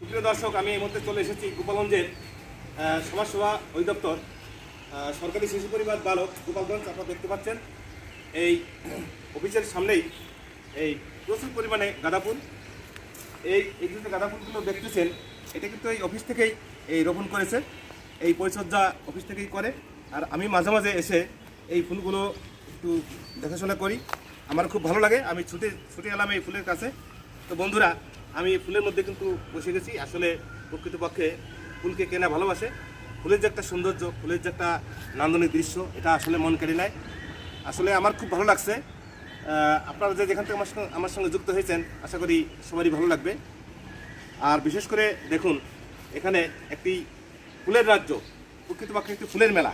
সুপ্রিয় দর্শক, আমি এই মুহূর্তে চলে এসেছি গোপালগঞ্জের সমাজসেবা অধিদপ্তর সরকারি শিশু পরিবার বালক গোপালগঞ্জ, আপনারা দেখতে পাচ্ছেন, এই অফিসের সামনেই এই প্রচুর পরিমাণে গাঁদা ফুল। এই এই যে গাঁদা ফুলগুলো দেখতেছেন, এটা কিন্তু এই অফিস থেকেই এই রোপণ করেছে, এই পরিচর্যা অফিস থেকেই করে। আর আমি মাঝে মাঝে এসে এই ফুলগুলো একটু দেখাশোনা করি, আমার খুব ভালো লাগে, আমি ছুটে ছুটে এলাম এই ফুলের কাছে। তো বন্ধুরা আমি ফুলের মধ্যে কিন্তু বসে গেছি। আসলে প্রকৃতপক্ষে ফুলকে কেনা ভালোবাসে। ফুলের যে একটা সৌন্দর্য, ফুলের যে একটা নান্দনিক দৃশ্য, এটা আসলে মন কেড়ে নেয়। আসলে আমার খুব ভালো লাগছে। আপনারা যে যেখান থেকে আমার সঙ্গে আমার সঙ্গে যুক্ত হয়েছেন, আশা করি সবারই ভালো লাগবে। আর বিশেষ করে দেখুন, এখানে একটি ফুলের রাজ্য, প্রকৃতপক্ষে একটি ফুলের মেলা।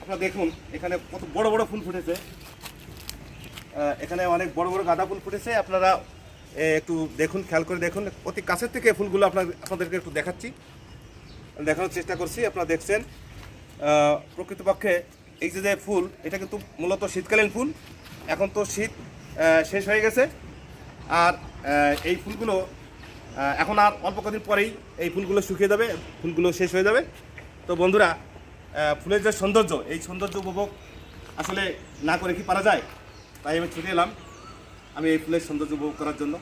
আপনারা দেখুন, এখানে কত বড় বড় ফুল ফুটেছে। এখানে অনেক বড় বড় গাঁদা ফুল ফুটেছে। আপনারা একটু দেখুন, খেয়াল করে দেখুন। অতি কাছের থেকে ফুলগুলো আপনার, আপনাদেরকে একটু দেখাচ্ছি। দেখানোর চেষ্টা করছি, আপনারা দেখছেন। প্রকৃতপক্ষে এই যে যে ফুল, এটা কিন্তু মূলত শীতকালীন ফুল। এখন তো শীত শেষ হয়ে গেছে। আর এই ফুলগুলো এখন আর অল্প কদিন পরেই এই ফুলগুলো শুকিয়ে যাবে, ফুলগুলো শেষ হয়ে যাবে। তো বন্ধুরা ফুলের যে সৌন্দর্য, এই সৌন্দর্য উপভোগ আসলে না করে কি পারা যায়, তাই আমি ছুটে এলাম। আমি এই ফুলের সৌন্দর্য উপভোগ করার জন্য।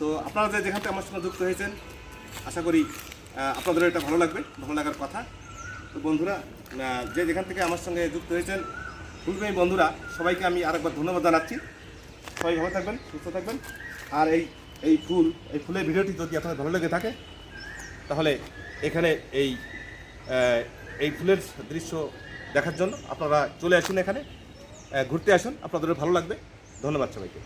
তো আপনারা যে যেখান থেকে আমার সঙ্গে যুক্ত হয়েছেন আশা করি আহ, আপনাদেরও এটা ভালো লাগবে ভালো লাগার কথা। তো বন্ধুরা যে যেখান থেকে আমার সঙ্গে যুক্ত হয়েছেন ফুলপ্রেমী বন্ধুরা সবাইকে আমি আরেকবার ধন্যবাদ জানাচ্ছি। সবাই ভালো থাকবেন সুস্থ থাকবেন। আর এই এই ফুল এই ফুলের ভিডিওটি যদি আপনাদের ভালো লেগে থাকে তাহলে এখানে এই এই ফুলের দৃশ্য দেখার জন্য আপনারা চলে আসুন এখানে ঘুরতে আসুন আপনাদের ভালো লাগবে। ধন্যবাদ সবাইকে।